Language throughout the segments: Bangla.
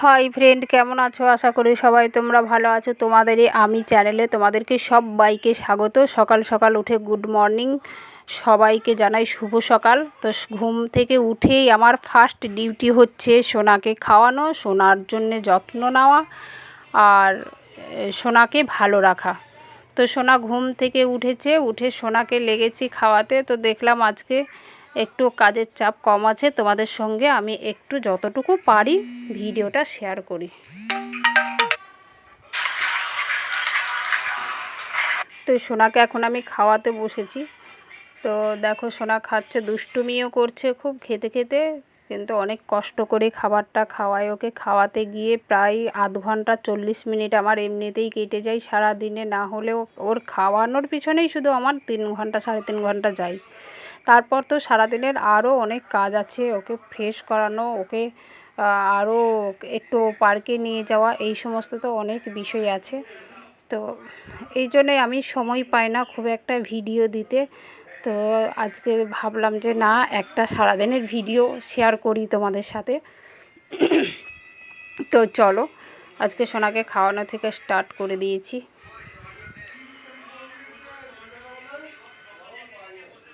হাই ফ্রেন্ড কেমন আছো? আশা করি সবাই তোমরা ভালো আছো। তোমাদেরই আমি চ্যানেলে তোমাদেরকে সবাইকে স্বাগত। সকাল সকাল উঠে গুড মর্নিং সবাইকে জানাই শুভ সকাল। তো ঘুম থেকে উঠেই আমার ফার্স্ট ডিউটি হচ্ছে সোনাকে খাওয়ানো, সোনার জন্যে যত্ন নেওয়া আর সোনাকে ভালো রাখা। তো সোনা ঘুম থেকে উঠেছে, উঠে সোনাকে লেগেছি খাওয়াতে। তো দেখলাম আজকে একটু কাজের চাপ কম আছে, তোমাদের সঙ্গে আমি একটু যতটুকু পারি ভিডিওটা শেয়ার করি। তো সোনাকে এখন আমি খাওয়াতে বসেছি। তো দেখো সোনা খাচ্ছে, দুষ্টুমিও করছে খুব খেতে খেতে, কিন্তু অনেক কষ্ট করে খাবারটা খাওয়াই ওকে খাওয়াতে গিয়ে প্রায় আধ ঘণ্টা চল্লিশ মিনিট আমার এমনিতেই কেটে যায় সারা দিনে না হলেও ওর খাওয়ানোর পিছনেই শুধু আমার তিন ঘণ্টা, সাড়ে তিন ঘণ্টা যায়। তারপর তো সারাদিনের আরও অনেক কাজ আছে, ওকে ফ্রেশ করানো, ওকে আরও একটু পার্কে নিয়ে যাওয়া, এই সমস্ত তো অনেক বিষয় আছে। তো এই জন্যে আমি সময় পাই না খুব একটা ভিডিও দিতে। তো আজকে ভাবলাম যে না, একটা সারাদিনের ভিডিও শেয়ার করি তোমাদের সাথে। তো চলো, আজকে সোনাকে খাওয়ানো থেকে স্টার্ট করে দিয়েছি।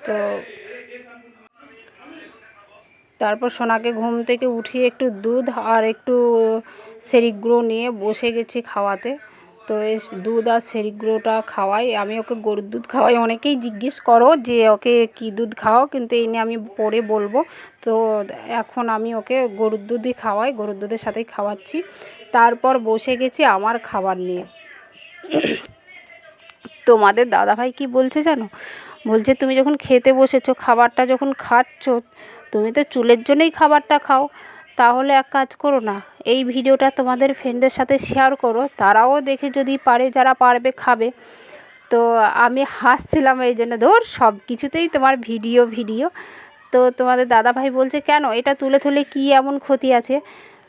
তো তারপর সোনাকে ঘুম থেকে উঠিয়ে একটু দুধ আর একটু সেরিগ্রো নিয়ে বসে গেছি খাওয়াতে। তো এই দুধ আর সেরিগ্রোটা খাওয়াই। আমি ওকে গরুর দুধ খাওয়াই। অনেকেই জিজ্ঞেস করো যে ওকে কি দুধ খাও কিন্তু এই নিয়ে আমি পরে বলব। তো এখন আমি ওকে গরুর দুধই খাওয়াই, গরুর দুধের সাথেই খাওয়াচ্ছি। তারপর বসে গেছি আমার খাবার নিয়ে। তোমাদের দাদাভাই কি বলছে জানো? বলছে, তুমি যখন খেতে বসেছো, খাবারটা যখন খাচ্ছ তুমি তো চুলের জন্যই খাবারটা খাও, তাহলে এক কাজ করো না, এই ভিডিওটা তোমাদের ফ্রেন্ডদের সাথে শেয়ার করো, তারাও দেখে যদি পারে, যারা পারবে খাবে। তো আমি হাসছিলাম এই জন্য, ধর, সব কিছুতেই তোমার ভিডিও ভিডিও তো তোমাদের দাদাভাই বলছে, কেন? এটা তুলে তুলে কি এমন ক্ষতি আছে?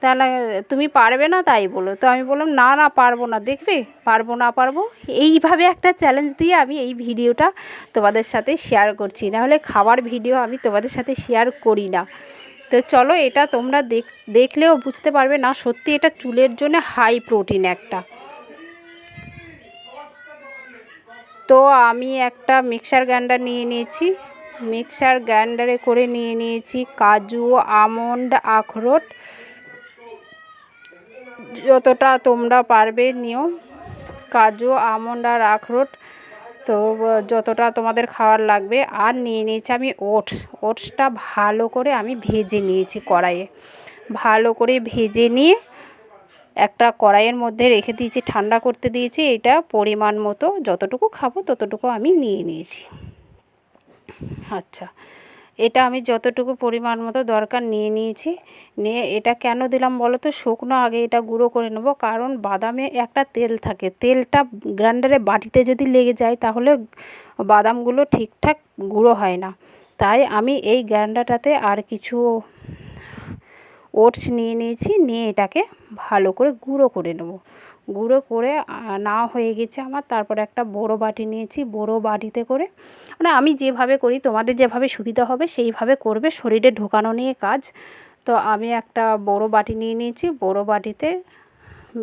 তাহলে তুমি পারবে না তাই বলো। তো আমি বললাম, না না, পারব না। দেখবে? পারব, না পারব? এইভাবে একটা চ্যালেঞ্জ দিয়ে আমি এই ভিডিওটা তোমাদের সাথে শেয়ার করছি। নাহলে খাবার ভিডিও আমি তোমাদের সাথে শেয়ার করি না। তো চলো, এটা তোমরা দেখ, দেখলেও বুঝতে পারবে না, সত্যি এটা চুলের জন্য হাই প্রোটিন একটা। তো আমি একটা মিক্সার গ্রাইন্ডার নিয়ে নিয়েছি। মিক্সার গ্রাইন্ডারে করে নিয়ে নিয়েছি কাজু, আমন্ড, আখরোট। যতটা তোমরা পারবে নিও। কাজু, আমন্ড আর আখরোট তো যতটা তোমাদের খাওয়ার লাগবে। আর নিয়ে নিয়েছি আমি ওটস। ওটসটা ভালো করে আমি ভেজে নিয়েছি কড়াইয়ে। ভালো করে ভেজে নিয়ে একটা কড়াইয়ের মধ্যে রেখে দিয়েছি, ঠান্ডা করতে দিয়েছি। এটা পরিমাণ মতো যতটুকু খাব ততটুকু আমি নিয়ে নিয়েছি। আচ্ছা। এটা আমি যতটুকু পরিমাণ মতো দরকার নিয়ে নিয়েছি। নিয়ে এটা কেন দিলাম বলো তো? শুকনো আগে এটা গুঁড়ো করে নেব। কারণ বাদামে একটা তেল থাকে। তেলটা গ্রাইন্ডারে বাটিতে যদি লেগে যায় তাহলে বাদামগুলো ঠিকঠাক গুঁড়ো হয় না। তাই আমি এই গ্রাইন্ডারটাতে আর কিছু ওটস নিয়ে নিয়েছি। নিয়ে এটাকে ভালো করে গুঁড়ো করে নেব। গুঁড়ো করে না হয়ে গেছে আমার। তারপরে একটা বড় বাটি নিয়েছি। বড় বাটিতে করে মানে আমি যেভাবে করি, তোমাদের যেভাবে সুবিধা হবে, সেইভাবে করবে। শরীরে ঢোকানো নিয়ে কাজ। তো আমি একটা বড় বাটি নিয়ে নিয়েছি। বড়ো বাটিতে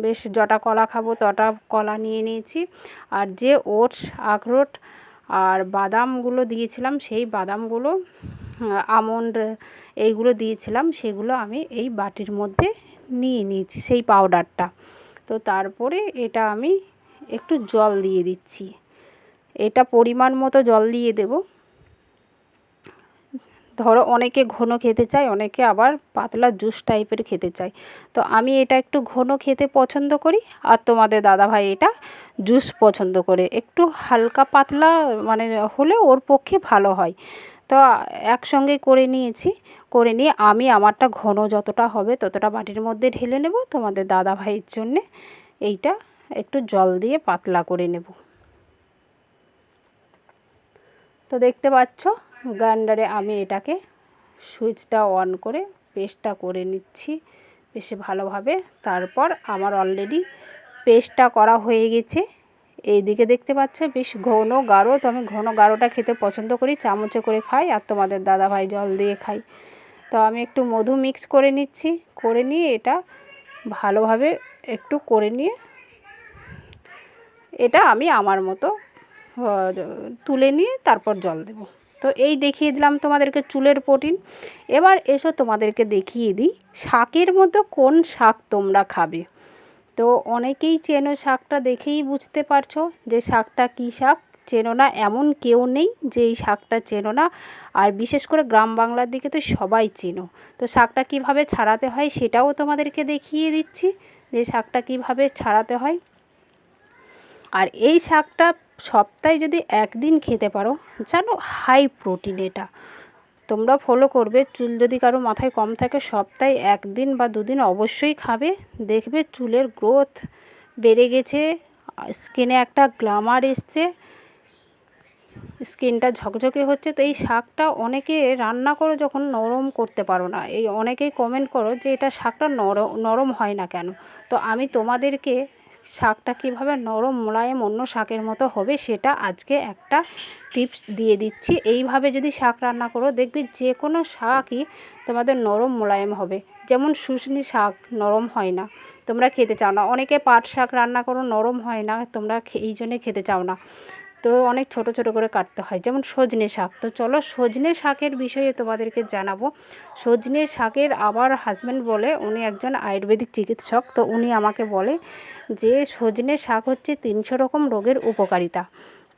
বেশ যটা কলা খাব তটা কলা নিয়ে নিয়েছি। আর যে ওটস, আখরোট আর বাদামগুলো দিয়েছিলাম, সেই বাদামগুলো আমন্ড এইগুলো দিয়েছিলাম, সেগুলো আমি এই বাটির মধ্যে নিয়ে নিয়েছি, সেই পাউডারটা। তো তারপরে এটা আমি একটু জল দিয়ে দিচ্ছি। এটা পরিমাণ মতো জল দিয়ে দেব। ধরো অনেকে ঘন খেতে চায়, অনেকে আবার পাতলা জুস টাইপের খেতে চায়। তো আমি এটা একটু ঘন খেতে পছন্দ করি আর তোমাদের দাদাভাই এটা জুস পছন্দ করে। একটু হালকা পাতলা মানে হলে ওর পক্ষে ভালো হয়। তো একসঙ্গে করে নিয়েছি। করে নিয়ে আমি আমারটা ঘন যতটা হবে ততটা বাটির মধ্যে ঢেলে নেব তোমাদের দাদা ভাইয়ের জন্যে। এইটা একটু জল দিয়ে পাতলা করে নেব। তো দেখতে পাচ্ছ, গ্রাইন্ডারে আমি এটাকে সুইচটা অন করে পেস্টটা করে নিচ্ছি বেশি ভালোভাবে। তারপর আমার অলরেডি পেস্টটা করা হয়ে গেছে। এইদিকে দেখতে পাচ্ছ, বেশ ঘন গাঢ়। তো আমি ঘন গাঢ়টা খেতে পছন্দ করি, চামচে করে খাই আর তোমাদের দাদাভাই জল দিয়ে খাই। তো আমি একটু মধু মিক্স করে নিচ্ছি। করে নিয়ে এটা ভালোভাবে একটু করে নিয়ে এটা আমি আমার মতো তুলে নিয়ে তারপর জল দেব। তো এই দেখিয়ে দিলাম তোমাদেরকে চুলের প্রোটিন। এবার এসো তোমাদেরকে দেখিয়ে দিই শাকের মতো কোন শাক তোমরা খাবে। তো অনেকেই চেনো শাকটা দেখেই বুঝতে পারছ যে শাকটা কী শাক। চেনো না, এমন কেউ নেই যে এই শাকটা চেনো না। আর বিশেষ করে গ্রাম বাংলার দিকে তো সবাই চেনো। তো শাকটা কীভাবে ছাড়াতে হয় সেটাও তোমাদেরকে দেখিয়ে দিচ্ছি যে শাকটা কীভাবে ছাড়াতে হয়। আর এই শাকটা সপ্তাহে যদি একদিন খেতে পারো, জানো হাই প্রোটিন এটা। তোমরা ফলো করবে, চুল যদি কারও মাথায় কম থাকে সপ্তাহে একদিন বা দুদিন অবশ্যই খাবে। দেখবে চুলের গ্রোথ বেড়ে গেছে স্কিনে একটা গ্লামার এসছে। স্কিনটা ঝকঝকে হচ্ছে, তো এই শাকটা অনেকে রান্না করো যখন নরম করতে পারো না, এই অনেকেই কমেন্ট করো যে এটা শাকটা নরম নরম হয় না কেন? তো আমি তোমাদেরকে শাকটা কীভাবে নরম মোলায়েম অন্য শাকের মতো হবে সেটা আজকে একটা টিপস দিয়ে দিচ্ছি। এইভাবে যদি শাক রান্না করো, দেখবি যে কোনো শাকই তোমাদের নরম মোলায়েম হবে। যেমন শুশনি শাক নরম হয় না, তোমরা খেতে চাও না। অনেকে পাট শাক রান্না করো, নরম হয় না, তোমরা এই জন্যে খেতে চাও না। তো অনেক ছোট ছোট করে কাটতে হয়। যেমন সজনে শাক। তো চলো সজনে শাকের বিষয়ে তোমাদেরকে জানাব। সজনে শাকের আবার হাজব্যান্ড বলে, উনি একজন আয়ুর্বেদিক চিকিৎসক। তো উনি আমাকে বলে যে, সজনে শাক হচ্ছে তিনশো রকম রোগের উপকারিতা।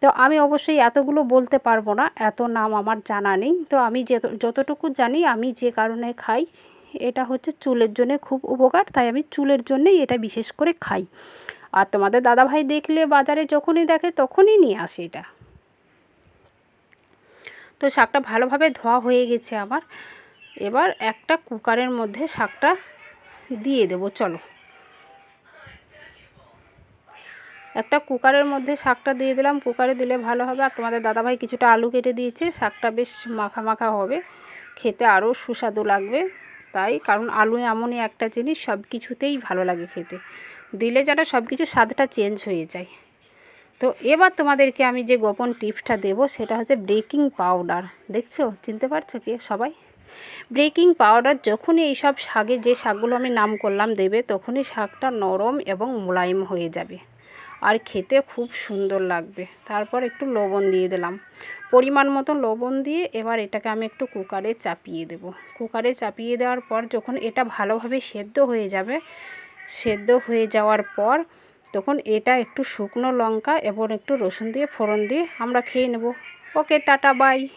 তো আমি অবশ্যই এতগুলো বলতে পারব না, এত নাম আমার জানা নেই। তো আমি যত যতটুকু জানি, আমি যে কারণে খাই, এটা হচ্ছে চুলের জন্য খুব উপকার। তাই আমি চুলের জন্যই এটা বিশেষ করে খাই। আর তোমাদের দাদাভাই দেখলে বাজারে যখনই দেখে তখনই নিয়ে আসে এটা। তো শাকটা ভালোভাবে ধোয়া হয়ে গেছে আমার। এবার একটা কুকারের মধ্যে শাকটা দিয়ে দেবো, চলো। একটা কুকারের মধ্যে শাকটা দিয়ে দিলাম, কুকারে দিলে ভালো হবে। আর তোমাদের দাদাভাই কিছুটা আলু কেটে দিয়েছে, শাকটা বেশ মাখা মাখা হবে। খেতে আরও সুস্বাদু লাগবে। তাই কারণ আলু এমনই একটা জিনিস, সব কিছুতেই ভালো লাগে খেতে। দিলে যেন সব কিছু স্বাদটা চেঞ্জ হয়ে যায়। তো এবার তোমাদেরকে আমি যে গোপন টিপসটা দেব সেটা হচ্ছে ব্রেকিং পাউডার দেখছ? চিনতে পারছ কি সবাই? ব্রেকিং পাউডার যখনই এইসব শাকে যে শাকগুলো আমি নাম করলাম দেবে, তখনই শাকটা নরম এবং মোলায়েম হয়ে যাবে। আর খেতে খুব সুন্দর লাগবে। তারপর একটু লবণ দিয়ে দিলাম। পরিমাণ মতো লবণ দিয়ে এবার এটাকে আমি একটু কুকারে চাপিয়ে দেব। কুকারে চাপিয়ে দেওয়ার পর যখন এটা ভালোভাবে সেদ্ধ হয়ে যাবে সেদ্ধ হয়ে যাওয়ার পর তখন এটা একটু শুকনো লঙ্কা এবং একটু রসুন দিয়ে ফোড়ন দিয়ে আমরা খেয়ে নেব। Okay, tata, bye.